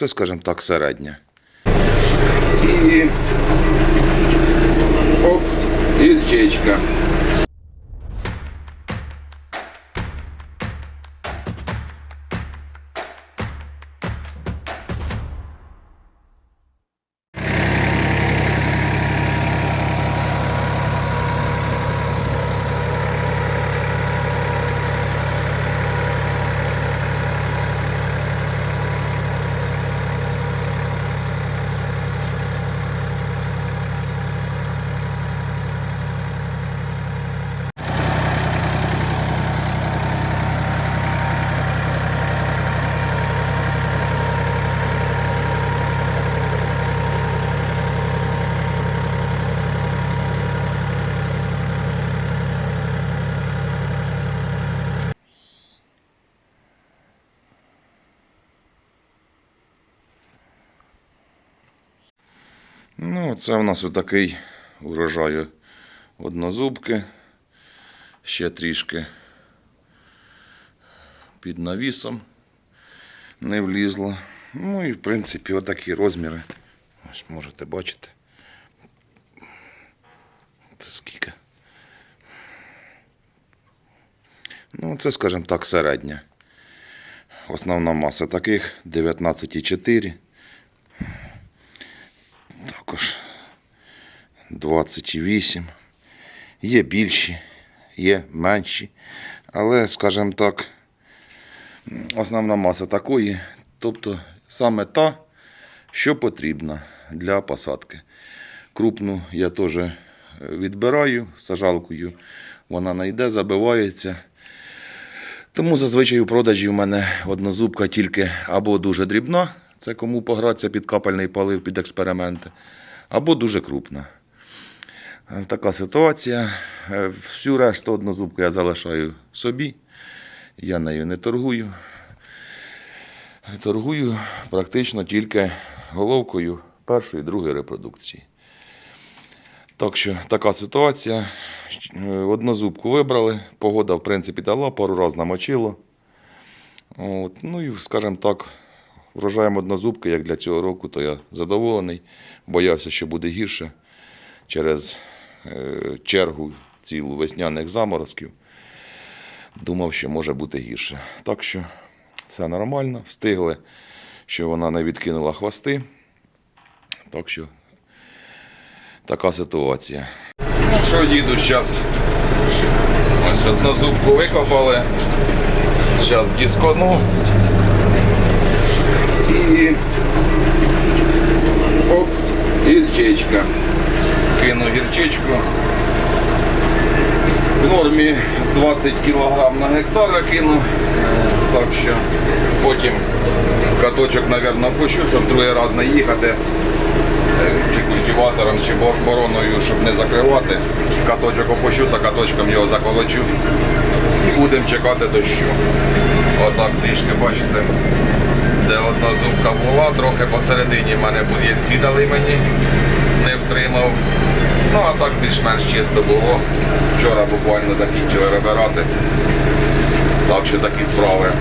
це, скажімо так, середня. І оп, гірчичка. Ну, це в нас отакий урожай однозубки. Ще трішки під навісом не влізло. Ну і в принципі отакі розміри. Ось можете бачити. Це скільки. Ну, це, скажімо так, середня. Основна маса таких 19,4. 28. Є більші, є менші. Але, скажімо так, основна маса такої, тобто саме та, що потрібна для посадки. Крупну я теж відбираю сажалкою, вона не йде, забивається. Тому зазвичай у продажі в мене однозубка тільки або дуже дрібна, це кому погратися під капельний палив під експерименти, або дуже крупна. Е, Така ситуація. Е, Всю решту однозубку я залишаю собі. Я нею не торгую. Торгую практично тільки головкою першої і другої репродукції. Так що така ситуація. Е, Однозубку вибрали. Погода, в принципі, дала, пару разів намочило. От, ну і, скажімо так, врожаєм однозубки, як для цього року, то я задоволений. Боявся, що буде гірше через чергу цілу весняних заморозків. Думав, що може бути гірше. Так що все нормально, встигли, що вона не відкинула хвости. Так що така ситуація. Ну що, діду, зараз ось одну зубку викопали. Зараз дискону. І оп, гірчичка. Кину гірчичку. В нормі 20 кг на гектар кину. Так що потім каточок, мабуть, пущу, щоб другий раз не їхати. е, Чи культиватором, чи бороною, щоб не закривати. Каточок опущу, та каточком його заколочу. І будемо чекати дощу. Отак трішки бачите. Де одна зубка була, трохи посередині в мене бур'янці дали мені, не втримав. Ну а так більш-менш чисто було. Вчора буквально закінчили вибирати. Так що такі справи.